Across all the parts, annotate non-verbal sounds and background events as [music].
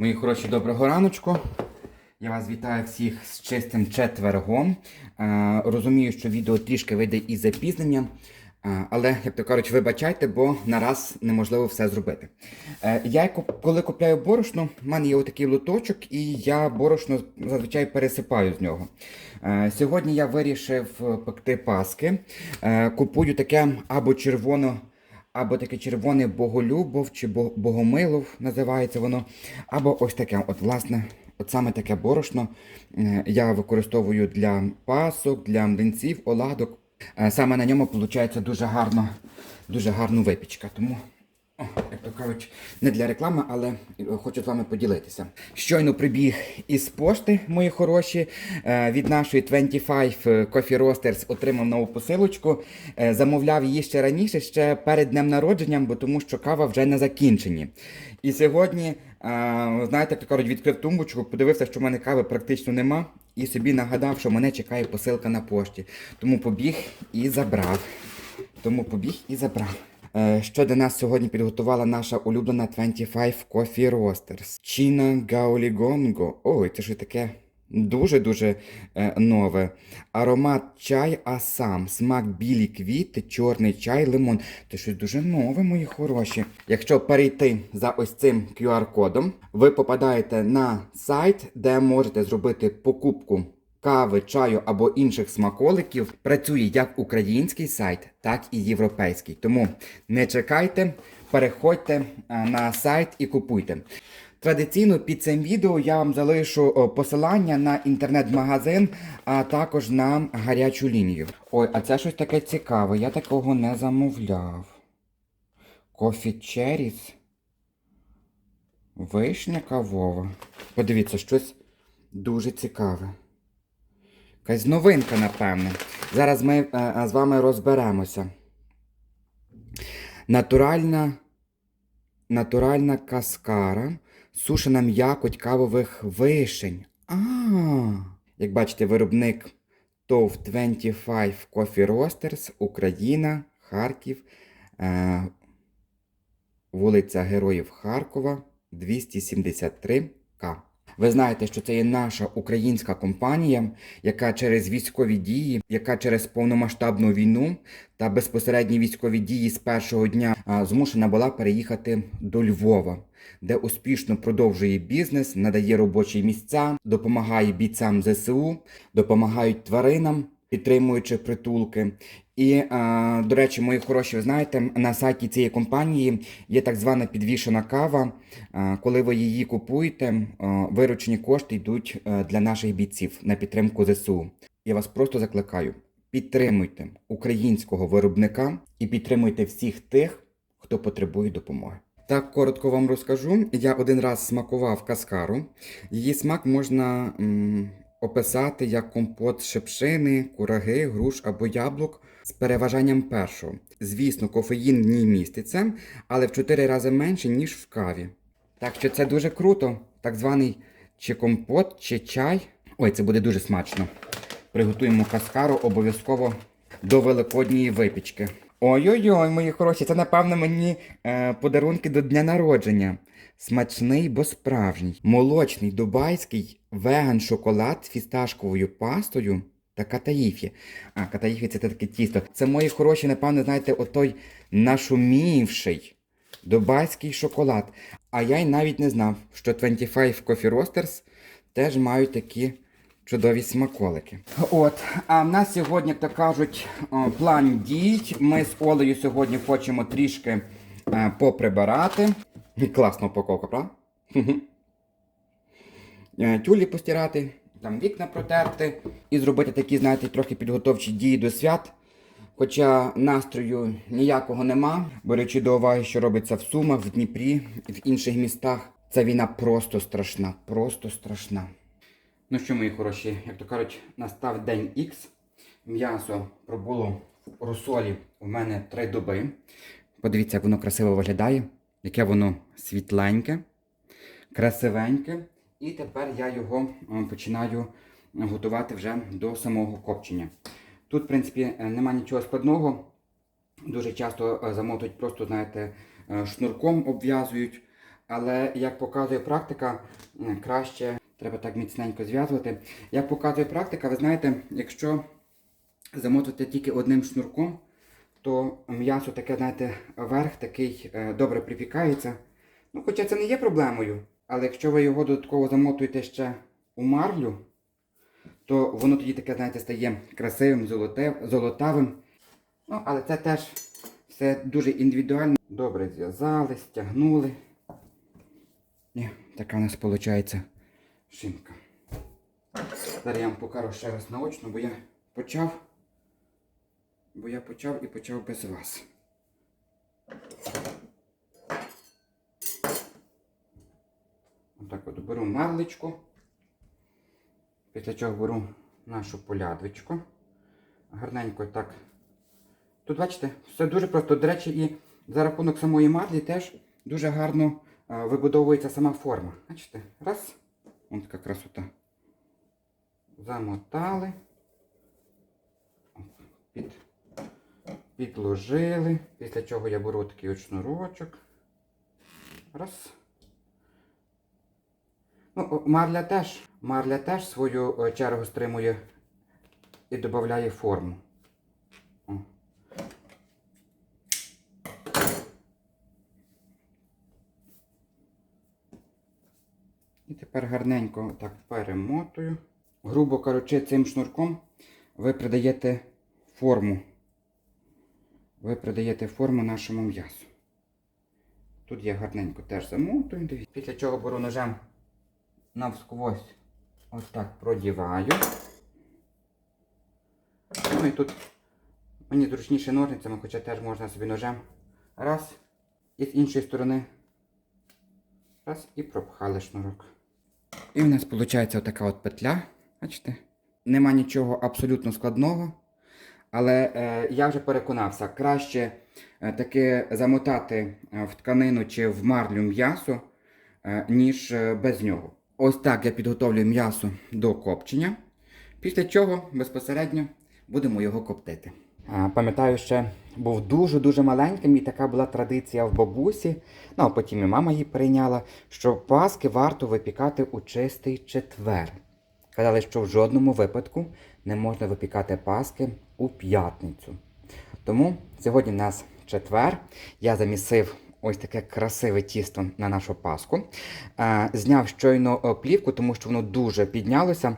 Мої хороші, доброго раночку. Я вас вітаю всіх з чистим четвергом. Е, розумію, що відео трішки вийде із запізненням. Е, але, як то кажуть, вибачайте, бо нараз неможливо все зробити. Е, я коли купляю борошно, в мене є отакий лоточок, і я борошно зазвичай пересипаю з нього. Е, сьогодні я вирішив пекти паски. Е, купую таке або червоно або таке червоне боголюбов чи богомилов називається воно, або ось таке, от власне, от саме таке борошно е, я використовую для пасок, для млинців, оладок. Е, Саме на ньому виходить дуже гарно, дуже гарна випічка. Тому кажуть, не для реклами, але е, хочу з вами поділитися. Щойно прибіг із пошти, мої хороші, е, від нашої 25 Coffee Roasters отримав нову посилочку. Е, Замовляв її ще раніше, ще перед днем народженням, бо тому що кава вже на закінченні. І сьогодні, е, знаєте, як то кажуть, відкрив тумбочку, подивився, що в мене кави практично нема, і собі нагадав, що мене чекає посилка на пошті. Тому побіг і забрав. Тому побіг і забрав. Е, Що для нас сьогодні підготувала наша улюблена 25 Coffee Roasters. Чіна Гаолігонго. Ой, це ж таке дуже-дуже е, нове. Аромат чай асам, смак білі квіти, чорний чай, лимон. Це щось дуже нове, мої хороші. Якщо перейти за ось цим QR-кодом, ви попадаєте на сайт, де можете зробити покупку кави, чаю або інших смаколиків працює як український сайт, так і європейський. Тому не чекайте, переходьте е, на сайт і купуйте. Традиційно під цим відео я вам залишу посилання на інтернет-магазин, а також на гарячу лінію. Ой, а це щось таке цікаве, я такого не замовляв. Кофі Черіс. Вишня кавова. Подивіться, щось дуже цікаве. Якась новинка, напевне. Зараз ми е, е, з вами розберемося. Натуральна, натуральна каскара, сушена м'якоть кавових вишень. А, як бачите, виробник ТОВ 25 Coffee Roasters, Україна, Харків, е, вулиця Героїв Харкова, 273К. Ви знаєте, що це є наша українська компанія, яка через військові дії, яка через повномасштабну війну та безпосередні військові дії з першого дня змушена була переїхати до Львова, де успішно продовжує бізнес, надає робочі місця, допомагає бійцям ЗСУ, допомагають тваринам, підтримуючи притулки. І, е, до речі, мої хороші, ви знаєте, на сайті цієї компанії є так звана підвішена кава. Е, Коли ви її купуєте, е, виручені кошти йдуть для наших бійців на підтримку ЗСУ. Я вас просто закликаю: підтримуйте українського виробника і підтримуйте всіх тих, хто потребує допомоги. Так коротко вам розкажу. Я один раз смакував каскару. Її смак можна описати як компот шипшини, кураги, груш або яблук з переважанням першого. Звісно, кофеїн в ній міститься, але в 4 рази менше, ніж в каві. Так що це дуже круто. Так званий чи компот, чи чай. Ой, це буде дуже смачно. Приготуємо каскару обов'язково до великодньої випічки. Ой-ой-ой, мої хороші, це напевно мені е, подарунки до дня народження. Смачний, бо справжній. Молочний дубайський веган шоколад з фісташковою пастою та катаїфі. А, катаїфі це таке тісто. Це мої хороші, напевно, знаєте, отой нашумівший дубайський шоколад. А я й навіть не знав, що 25 Coffee Roasters теж мають такі чудові смаколики. От, а в нас сьогодні, як то кажуть, план дій. Ми з Олею сьогодні хочемо трішки е, поприбирати. Класна упаковка, правда? Е, Тюлі постирати, там вікна протерти і зробити такі, знаєте, трохи підготовчі дії до свят. Хоча настрою ніякого нема, беручи до уваги, що робиться в Сумах, в Дніпрі, в інших містах. Ця війна просто страшна, просто страшна. Ну що, мої хороші, як то кажуть, настав день Х. М'ясо пробуло в розсолі у мене три доби. Подивіться, як воно красиво виглядає, яке воно світленьке, красивеньке. І тепер я його починаю готувати вже до самого копчення. Тут, в принципі, е, нема нічого складного. Дуже часто е, замотують просто, знаєте, е, шнурком обв'язують. Але як показує практика, краще треба так міцненько зв'язувати. Як показує практика, ви знаєте, якщо замотувати тільки одним шнурком, то м'ясо таке, знаєте, верх такий е, добре припікається. Ну, хоча це не є проблемою. Але якщо ви його додатково замотуєте ще у марлю, то воно тоді таке, знаєте, стає красивим, золотавим. Ну, але це теж все дуже індивідуально. Добре зв'язали, стягнули. Ні, така у нас виходить шинка. Зараз я вам покажу ще раз наочно, бо я почав. Бо я почав і почав без вас. Отак от беру марлечку. Після чого беру нашу полядвичку. Гарненько так. Тут, бачите, все дуже просто. До речі, і за рахунок самої марлі теж дуже гарно е, вибудовується сама форма. Бачите? Раз. Ось така красота. Замотали. Під, підложили. Після чого я беру такий от шнурочок. Раз. Ну, марля теж, марля теж свою е, чергу стримує і додає форму. І тепер гарненько так перемотую. Грубо кажучи, цим шнурком ви придаєте форму. Ви придаєте форму нашому м'ясу. Тут я гарненько теж замотую. Після чого беру ножем навсквозь ось так продіваю. Ну і тут мені зручніше ножницями, хоча теж можна собі ножем. Раз. І з іншої сторони. Раз і пропхали шнурок. І в нас виходить отака от петля. Бачите? Нема нічого абсолютно складного. Але е, я вже переконався, краще е, таки замотати е, в тканину чи в марлю м'ясо, е, ніж е, без нього. Ось так я підготовлюю м'ясо до копчення, після чого безпосередньо будемо його коптити. Пам'ятаю, ще був дуже-дуже маленьким, і така була традиція в бабусі, ну а потім і мама її прийняла, що паски варто випікати у чистий четвер. Казали, що в жодному випадку не можна випікати паски у п'ятницю. Тому сьогодні в нас четвер. Я замісив ось таке красиве тісто на нашу паску. Зняв щойно е, плівку, тому що воно дуже піднялося.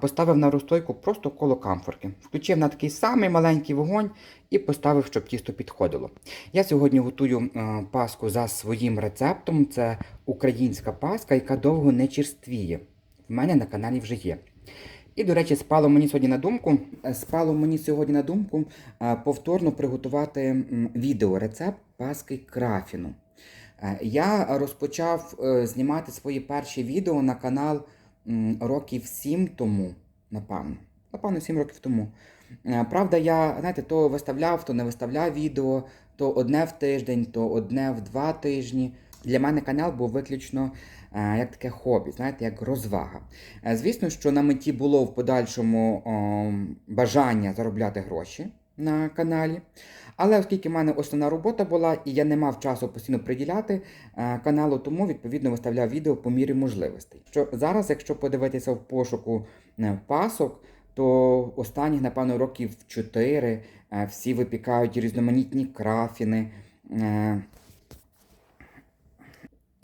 Поставив на розстойку просто коло камфорки. Включив на такий самий маленький вогонь і поставив, щоб тісто підходило. Я сьогодні готую е, паску за своїм рецептом. Це українська паска, яка довго не черствіє. В мене на каналі вже є. І, до речі, спало мені сьогодні на думку. е, Спало мені сьогодні на думку е, повторно приготувати відеорецепт паски крафіну. Е, Я розпочав знімати свої перші відео на канал років 7 тому, напевно. Напевно, 7 років тому. Правда, я, знаєте, то виставляв, то не виставляв відео, то одне в тиждень, то одне в два тижні. Для мене канал був виключно як таке хобі, знаєте, як розвага. Е, Звісно, що на меті було в подальшому бажання заробляти гроші на каналі. Але оскільки в мене основна робота була і я не мав часу постійно приділяти е, каналу, тому відповідно виставляв відео по мірі можливостей. Що зараз, якщо подивитися в пошуку е, пасок, то останніх, напевно, років 4 е, всі випікають різноманітні крафіни.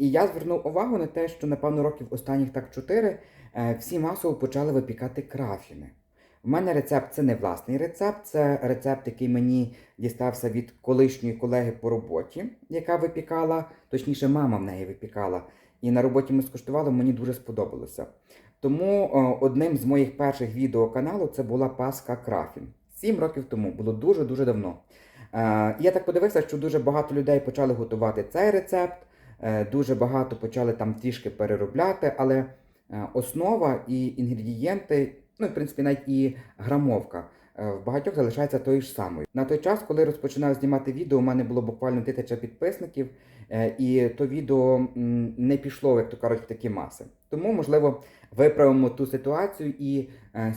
І я звернув увагу на те, що, напевно, років останніх так 4 е, всі масово почали випікати крафіни. У мене рецепт це не власний рецепт, це рецепт, який мені дістався від колишньої колеги по роботі, яка випікала, точніше, мама в неї випікала. І на роботі ми скуштували, мені дуже сподобалося. Тому е, одним з моїх перших відео каналу це була Паска Крафін. Сім років тому, було дуже-дуже давно. Е, Я так подивився, що дуже багато людей почали готувати цей рецепт. Е, Дуже багато почали там трішки переробляти, але е, основа і інгредієнти, ну, в принципі, навіть і грамовка е, в багатьох залишається тою ж самою. На той час, коли розпочинав знімати відео, у мене було буквально тисяча підписників, і то відео не пішло, як то кажуть, в такі маси. Тому, можливо, виправимо ту ситуацію. І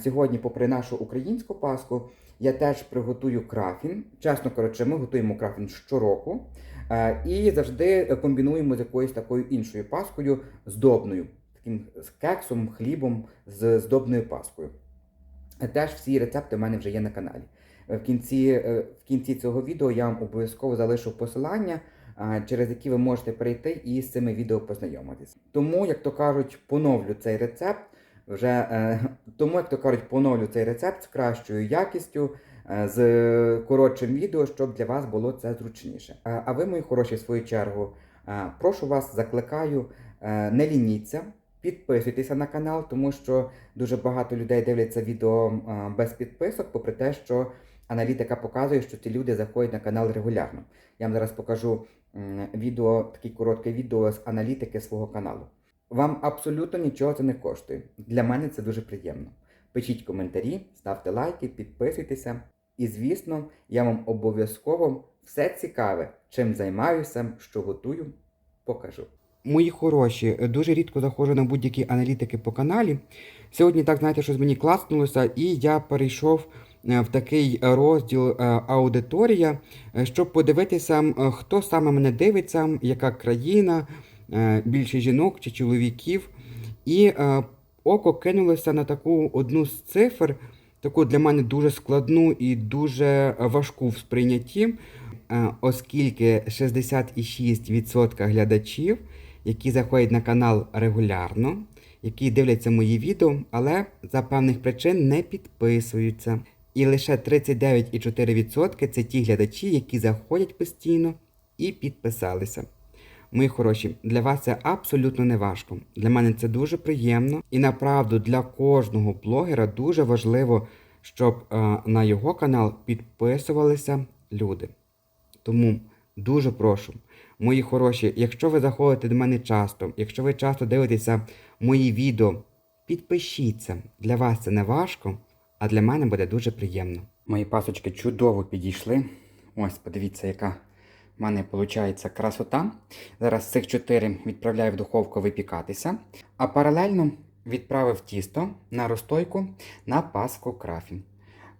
сьогодні, попри нашу українську паску, я теж приготую крафін. Чесно кажучи, ми готуємо крафін щороку. Е, І завжди комбінуємо з якоюсь такою іншою паскою здобною, таким з кексом, хлібом з здобною паскою. Е, Теж всі рецепти в мене вже є на каналі. Е, В кінці, е, в кінці цього відео я вам обов'язково залишу посилання, е, через які ви можете перейти і з цими відео познайомитись. Тому, як то кажуть, поновлю цей рецепт. Вже е, [laughs] тому, як то кажуть, поновлю цей рецепт з кращою якістю, е, з коротшим відео, щоб для вас було це зручніше. Е, А ви, мої хороші, в свою чергу, е, прошу вас, закликаю, не лініться, підписуйтеся на канал, тому що дуже багато людей дивляться відео без підписок, попри те, що аналітика показує, що ці люди заходять на канал регулярно. Я вам зараз покажу відео, таке коротке відео з аналітики свого каналу. Вам абсолютно нічого це не коштує. Для мене це дуже приємно. Пишіть коментарі, ставте лайки, підписуйтеся. І, звісно, я вам обов'язково все цікаве, чим займаюся, що готую, покажу. Мої хороші, дуже рідко заходжу на будь-які аналітики по каналі. Сьогодні так знаєте, щось мені класнулося, і я перейшов е, в такий розділ е, аудиторія, е, щоб подивитися, хто саме мене дивиться, яка країна, більше жінок чи чоловіків. І е, око кинулося на таку одну з цифр, таку для мене дуже складну і дуже важку в сприйнятті, е, оскільки 66% глядачів, які заходять на канал регулярно, які дивляться мої відео, але за певних причин не підписуються. І лише 39,4% це ті глядачі, які заходять постійно і підписалися. Мої хороші, для вас це абсолютно не важко. Для мене це дуже приємно. І направду для кожного блогера дуже важливо, щоб е, на його канал підписувалися люди. Тому дуже прошу, мої хороші, якщо ви заходите до мене часто, якщо ви часто дивитеся мої відео, підпишіться. Для вас це не важко, а для мене буде дуже приємно. Мої пасочки чудово підійшли. Ось, подивіться, яка в мене виходить красота. Зараз цих чотири відправляю в духовку випікатися, а паралельно відправив тісто на розстойку на паску крафін.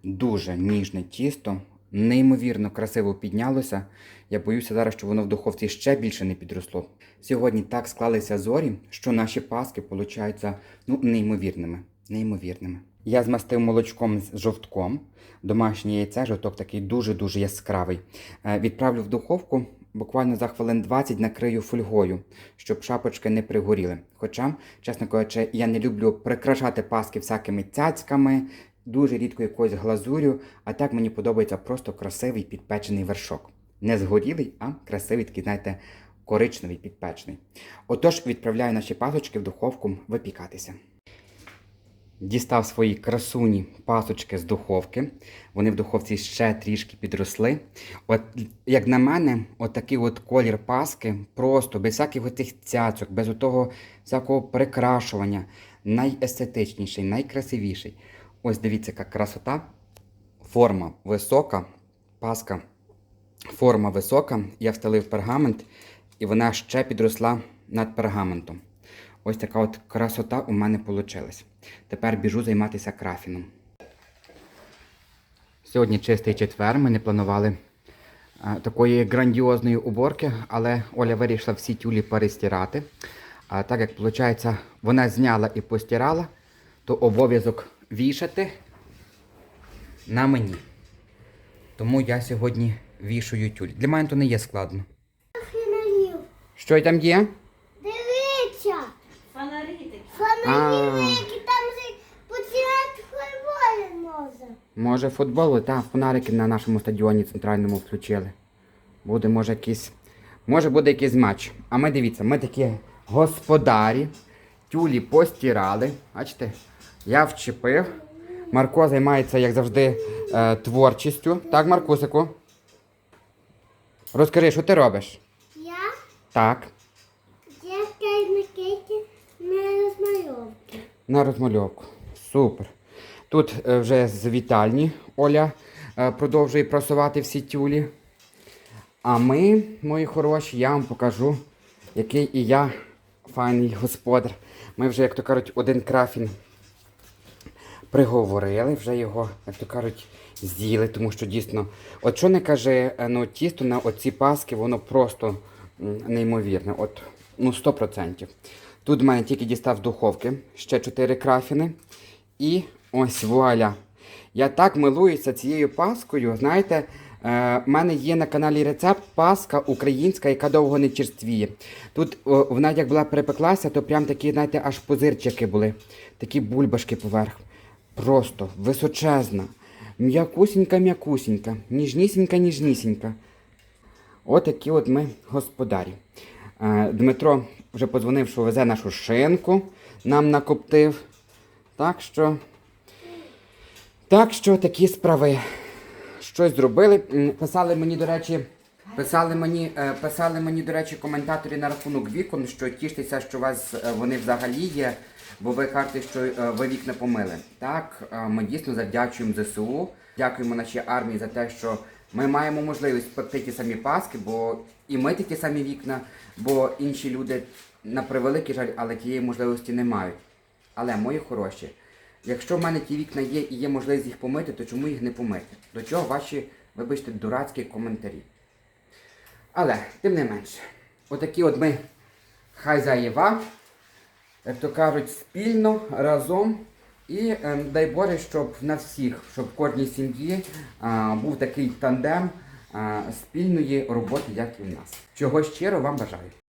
Дуже ніжне тісто, неймовірно красиво піднялося. Я боюся зараз, що воно в духовці ще більше не підросло. Сьогодні так склалися зорі, що наші паски получаються ну, неймовірними. Неймовірними. Я змастив молочком з жовтком. Домашнє яйце, жовток такий дуже-дуже яскравий. Е, Відправлю в духовку. Буквально за хвилин 20 накрию фольгою, щоб шапочки не пригоріли. Хоча, чесно кажучи, я не люблю прикрашати паски всякими цяцьками, дуже рідко якоюсь глазурю, а так мені подобається просто красивий підпечений вершок. Не згорілий, а красивий такий, знаєте, коричневий підпечений. Отож, відправляю наші пасочки в духовку випікатися. Дістав свої красуні пасочки з духовки. Вони в духовці ще трішки підросли. От, як на мене, от от колір паски, просто без всяких оцих цяцок, без того всякого прикрашування, найестетичніший, найкрасивіший. Ось дивіться, яка красота. Форма висока, паска, форма висока. Я встелив пергамент, і вона ще підросла над пергаментом. Ось така от красота у мене вийшла. Тепер біжу займатися крафіном. Сьогодні чистий четвер. Ми не планували а, такої грандіозної уборки, але Оля вирішила всі тюлі перестирати. А так як виходить, вона зняла і постирала, то обов'язок вішати на мені. Тому я сьогодні вішаю тюль. Для мене то не є складно. Що там є? Дивіться, Фонарі такі. фонарів, А. які там же поцілати футболі може. Футболу, та фонарики на нашому стадіоні центральному включили. Буде, може, якийсь. Може буде якийсь матч. А ми дивіться, ми такі господарі. Тюлі постирали. Бачите? Я вчепив. Марко займається, як завжди, е, творчістю. Так, Маркусику? Розкажи, що ти робиш? Я Так. я на розмальовки. На розмальовку. Супер. Тут е, вже з вітальні Оля е, продовжує прасувати всі тюлі. А ми, мої хороші, я вам покажу, який і я файний господар. Ми вже, як то кажуть, один крафін приговорили, вже його, як то кажуть, з'їли, тому що дійсно, от що не каже, е, ну тісто на оці паски, воно просто неймовірне. От, ну 100%. Тут в мене тільки дістав духовки, ще 4 крафіни. І ось вуаля. Я так милуюся цією паскою. Знаєте, е, в мене є на каналі рецепт паска українська, яка довго не черствіє. Тут о, вона як була перепеклася, то прям такі, знаєте, аж позирчики були. Такі бульбашки поверх. Просто височезна. М'якусінька, м'якусінька, ніжнісінька, ніжнісінька. Отакі от ми господарі. Е, Дмитро вже подзвонив, що везе нашу шинку, нам накоптив. Так що. Так що такі справи. Щось зробили. Писали мені, до речі, писали мені, е, писали мені, до речі, коментаторі на рахунок вікон, що тіштеся, що у вас е, вони взагалі є, бо ви кажете, що е, ви вікна помили. Так, ми дійсно завдячуємо ЗСУ. Дякуємо нашій армії за те, що ми маємо можливість пекти ті самі паски, бо і мити ті самі вікна, бо інші люди на превеликий жаль, але тієї можливості не мають. Але, мої хороші, якщо в мене ті вікна є і є можливість їх помити, то чому їх не помити? До чого ваші, вибачте, дурацькі коментарі? Але, тим не менше, отакі от ми хазяєва, як то кажуть, спільно, разом. І ем, дай Боже, щоб в нас всіх, щоб в кожній сім'ї а, був такий тандем а, спільної роботи, як і в нас. Чого щиро вам бажаю.